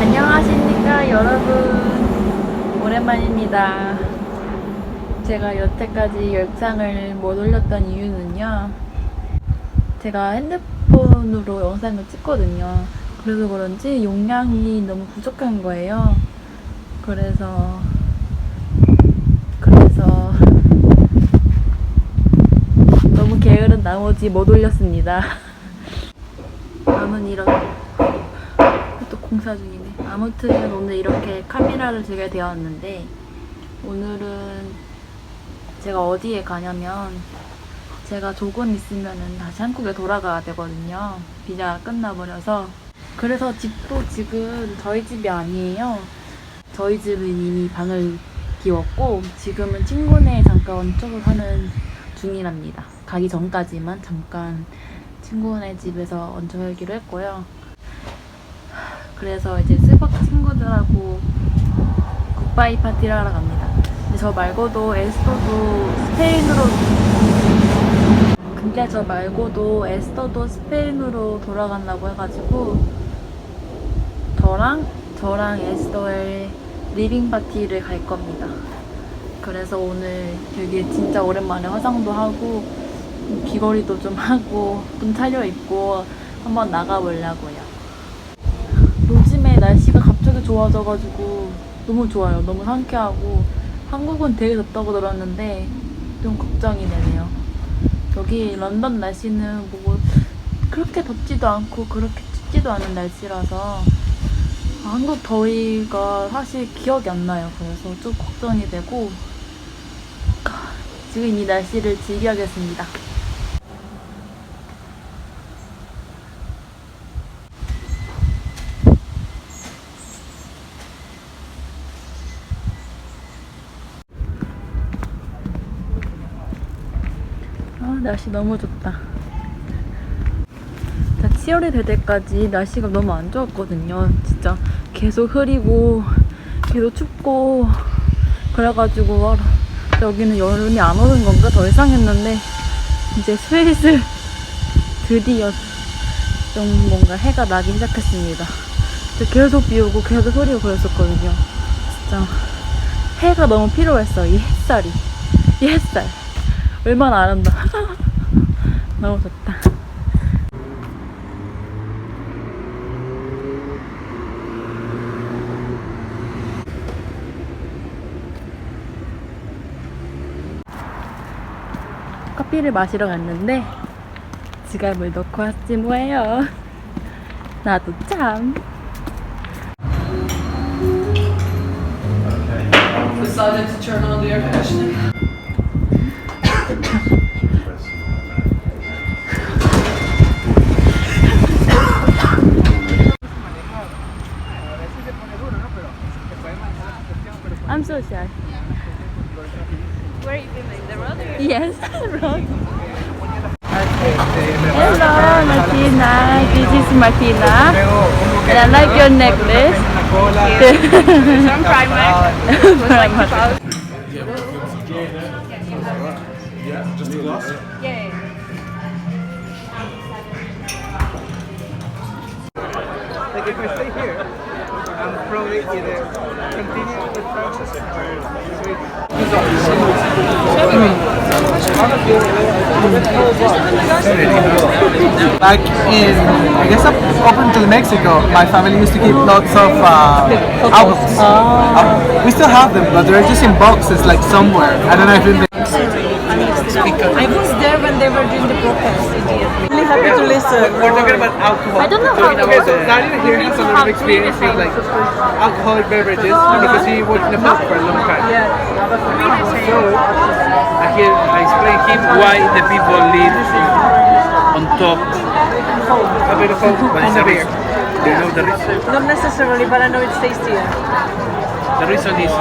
안녕하십니까 여러분. 오랜만입니다. 제가 여태까지 영상을 못 올렸던 이유는요. 제가 핸드폰으로 영상을 찍거든요. 그래서 그런지 용량이 너무 부족한 거예요. 그래서 게으른 나머지 못 올렸습니다 남은 이런 또 공사 중이네. 아무튼 오늘 이렇게 카메라를 들게 되었는데 오늘은 제가 어디에 가냐면 제가 조금 있으면은 다시 한국에 돌아가야 되거든요. 비자가 끝나버려서 그래서 집도 지금 저희 집이 아니에요. 저희 집은 이미 방을 비웠고 지금은 친구네 잠깐 원쪽을 하는 중이랍니다. 가기 전까지만 잠깐 친구네 집에서 얹혀하기로 했고요. 그래서 이제 스벅 친구들하고 굿바이 파티를 하러 갑니다. 근데 저 말고도 에스터도 스페인으로 근데 저 말고도 에스터도 스페인으로 돌아간다고 해가지고 저랑 저랑 에스터의 리빙 파티를 갈 겁니다. 그래서 오늘 여기 진짜 오랜만에 화장도 하고 귀걸이도 좀 하고 좀 차려입고 한번 나가보려고요. 요즘에 날씨가 갑자기 좋아져가지고 너무 좋아요. 너무 상쾌하고 한국은 되게 덥다고 들었는데 좀 걱정이 되네요. 여기 런던 날씨는 뭐 그렇게 덥지도 않고 그렇게 춥지도 않은 날씨라서 한국 더위가 사실 기억이 안 나요. 그래서 좀 걱정이 되고 지금 이 날씨를 즐겨야겠습니다. 날씨 너무 좋다. 자, 치열이 될 때까지 날씨가 너무 안 좋았거든요. 진짜 계속 흐리고, 계속 춥고, 그래가지고, 아, 여기는 여름이 안 오는 건가? 더 이상 했는데, 이제 슬슬 드디어 좀 뭔가 해가 나기 시작했습니다. 계속 비 오고, 계속 흐리고 그랬었거든요. 진짜 해가 너무 필요했어, 이 햇살이. 이 햇살. 얼마나 아름다워. 너무 좋다. 커피를 마시러 갔는데 지갑을 넣고 왔지 뭐예요. 나도 참. decided to turn on the air conditioning. I'm so shy. Where are you filming? The road or Yes, road. Hello, Martina. This is Martina. And I like your necklace. From Primark. Yeah, Like in, I guess up, up until Mexico, my family used to keep lots of uh, albums. Uh, we still have them, but they're just in boxes, like somewhere. I don't know if it I was there when they were doing the protest immediately. Really happy to listen. We're talking about alcohol. I don't know how Okay, so Daniel here has a lot of experience with like alcoholic beverages because he worked in the pub for a long time. So I hear I explain him why the people live on top. A bit of hope, but a beer. Do you know the reason? Not necessarily, but I know it's tastier. The reason is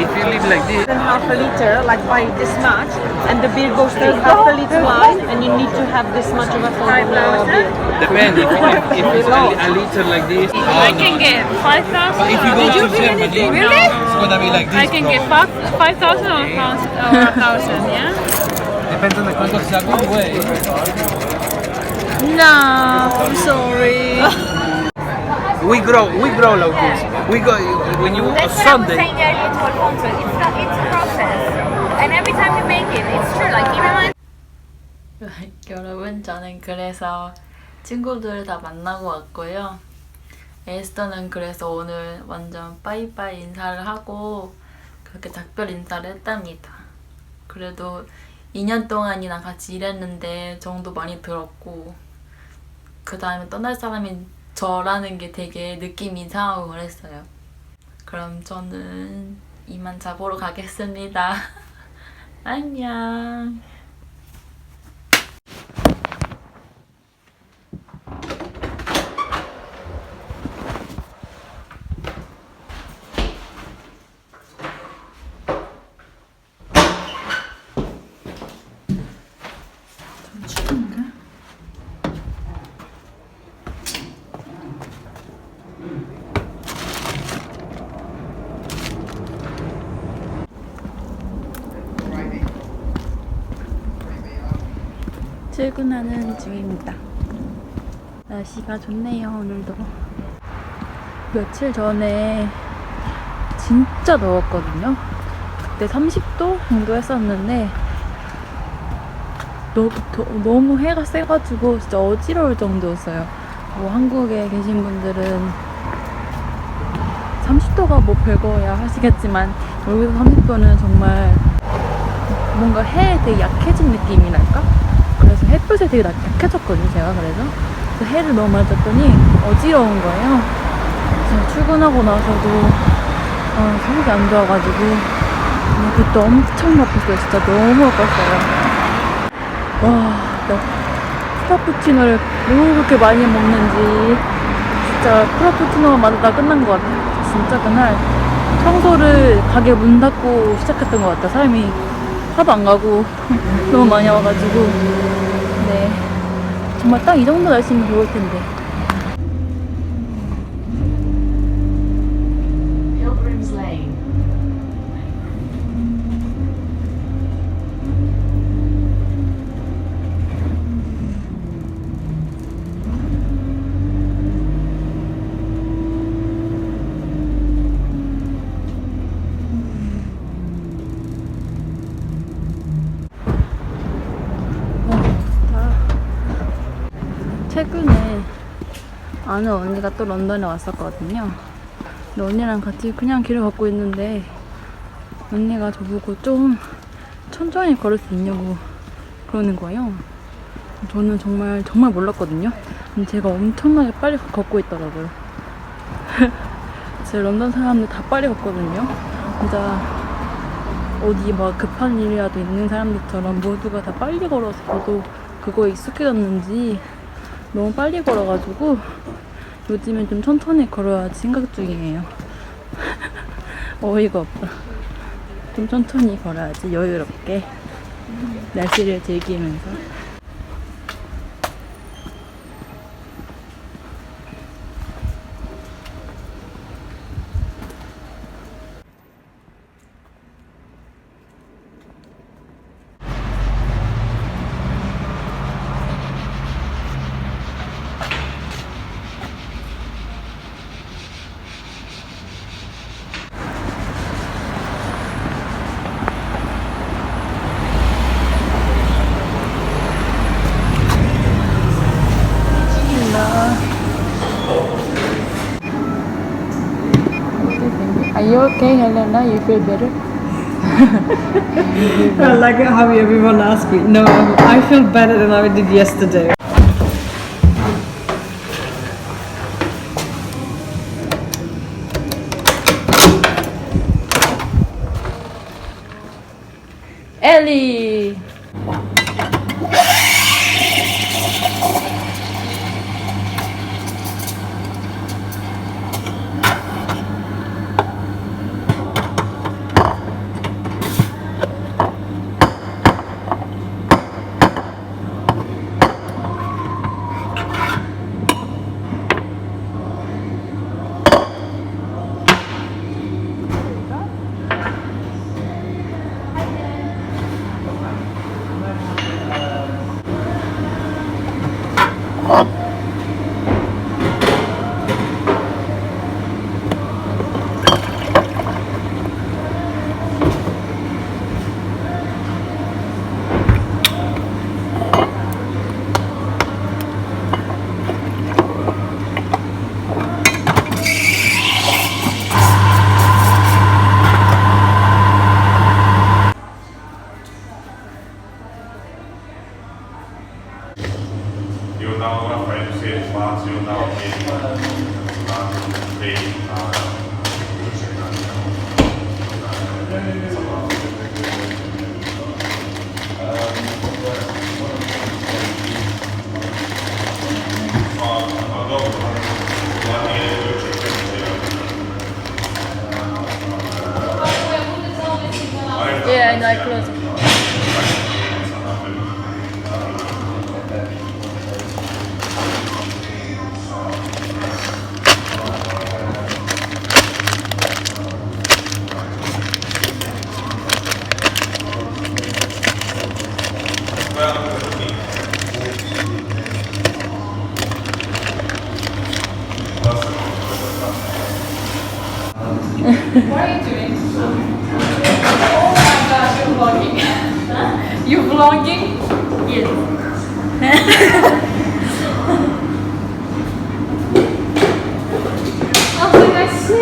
if you live like this, Then half a liter, like buy this much, and the beer goes to half a liter line, and you need to have this much of a full uh, beer. depends. If, if, if it's a, a liter like this, I can get 5,000. if you go Did you to feel Germany, anything? Really? it's gonna be like this. I can get 5,000 or 1,000, yeah? Depends on the context. It's a good way. No, I'm sorry. We grow, we grow like this. We go when you That's what I was Sunday. saying earlier to Alfonso. It's, a, it's a process. And every time you make it, it's true. Like, even when 여러분, 저는 그래서 친구들을 다 만나고 왔고요. 에스터는 그래서 오늘 완전 빠이빠이 인사를 하고 그렇게 작별 인사를 했답니다. 그래도 2년 동안이나 같이 일했는데 정도 많이 들었고 그 다음에 떠날 사람이 저라는 게 되게 느낌이 이상하고 그랬어요. 그럼 저는 이만 자보러 가겠습니다. 안녕. 출근하는 중입니다. 날씨가 좋네요, 오늘도. 며칠 전에 진짜 더웠거든요. 그때 30도 정도 했었는데 너무, 해가 세가지고 진짜 어지러울 정도였어요. 뭐 한국에 계신 분들은 30도가 뭐 별거야 하시겠지만 여기서 30도는 정말 뭔가 해에 되게 약해진 느낌이랄까? 햇볕에 되게 약- 약해졌거든요, 제가 그래서. 그래서 해를 너무 많이 떴더니 어지러운 거예요. 그래서 출근하고 나서도 어, 속이 안 좋아가지고 그때 엄청 아팠어요. 진짜 너무 아팠어요. 와, 나 프라푸치노를 왜 그렇게 많이 먹는지 진짜 프라푸치노만 마다다 끝난 것 같아요. 진짜 그날 청소를 가게 문 닫고 시작했던 것 같아요. 사람이 하도 안 가고 너무 많이 와가지고 네. 정말 딱 이 정도 날씨면 좋을 텐데 Pilgrim's Lane. 최근에 아는 언니가 또 런던에 왔었거든요. 근데 언니랑 같이 그냥 길을 걷고 있는데 언니가 저보고 좀 천천히 걸을 수 있냐고 그러는 거예요. 저는 정말 정말 몰랐거든요. 근데 제가 엄청나게 빨리 걷고 있더라고요. 제 런던 사람들 다 빨리 걷거든요. 진짜 어디 막 급한 일이라도 있는 사람들처럼 모두가 다 빨리 걸어서 저도 그거에 익숙해졌는지 너무 빨리 걸어가지고 요즘엔 좀 천천히 걸어야지 생각 중이에요. 어이가 없다. 좀 천천히 걸어야지 여유롭게 날씨를 즐기면서. Okay, Helena? You feel better? I like how everyone asks me. No, I feel better than I did yesterday.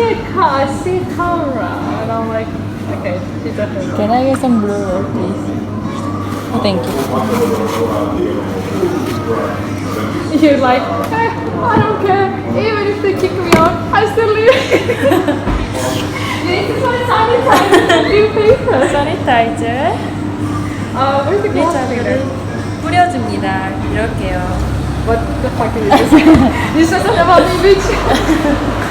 like, I see a car, I see a camera, and I'm like, okay, she's definitely. Can I get some blue roll, please? Oh, thank you. You're like, eh, I don't care. Even if they kick me out, I still leave. this is my sanitizer. New paper. Sanitizer. Uh, where's the glass cleaner? 뿌려줍니다. 이럴게요. What the fuck is this? this doesn't about me, bitch.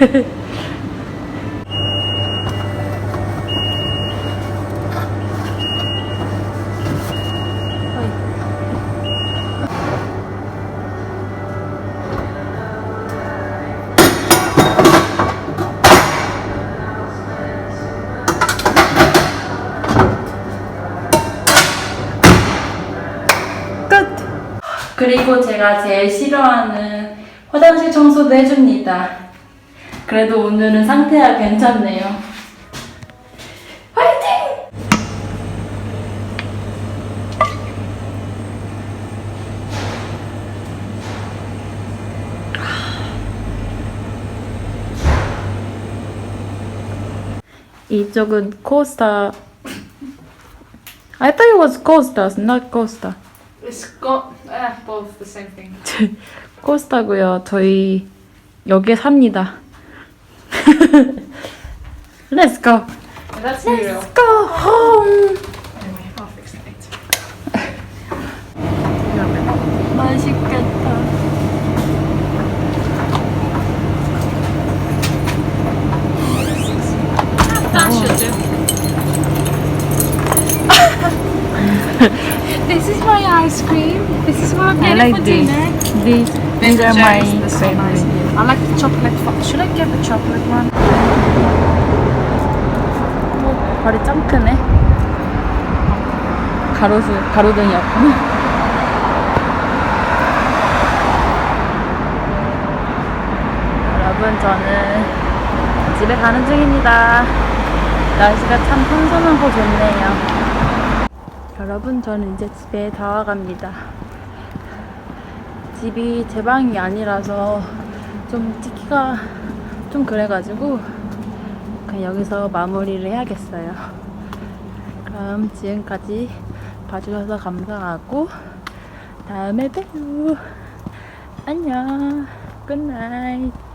끝! 그리고 제가 제일 싫어하는 화장실 청소도 해줍니다. 그래도 오늘은 상태가 괜찮네요. 화이팅! 이쪽은 코스타 I thought it was Costas, not Costa. It's got uh, both the same thing. 코스타고요. 저희 여기에 삽니다. Let's go. That's real. Let's go home. Anyway, I'll fix it later. 맛있겠다. That should do. This is my ice cream. This is what I'm I getting like for this. dinner. These, these are my They're so nice. favorite. I like the chocolate. fu- Should I get the chocolate one? 발이 짱 크네. 가로수, 가로등이었구나. 여러분, 저는 집에 가는 중입니다. 날씨가 참 선선하고 좋네요. 여러분, 저는 이제 집에 다 와갑니다. 집이 제 방이 아니라서 좀 찍기가 좀 그래가지고 그냥 여기서 마무리를 해야겠어요. 그럼 지금까지 봐주셔서 감사하고 다음에 봬요. 안녕. 굿나잇.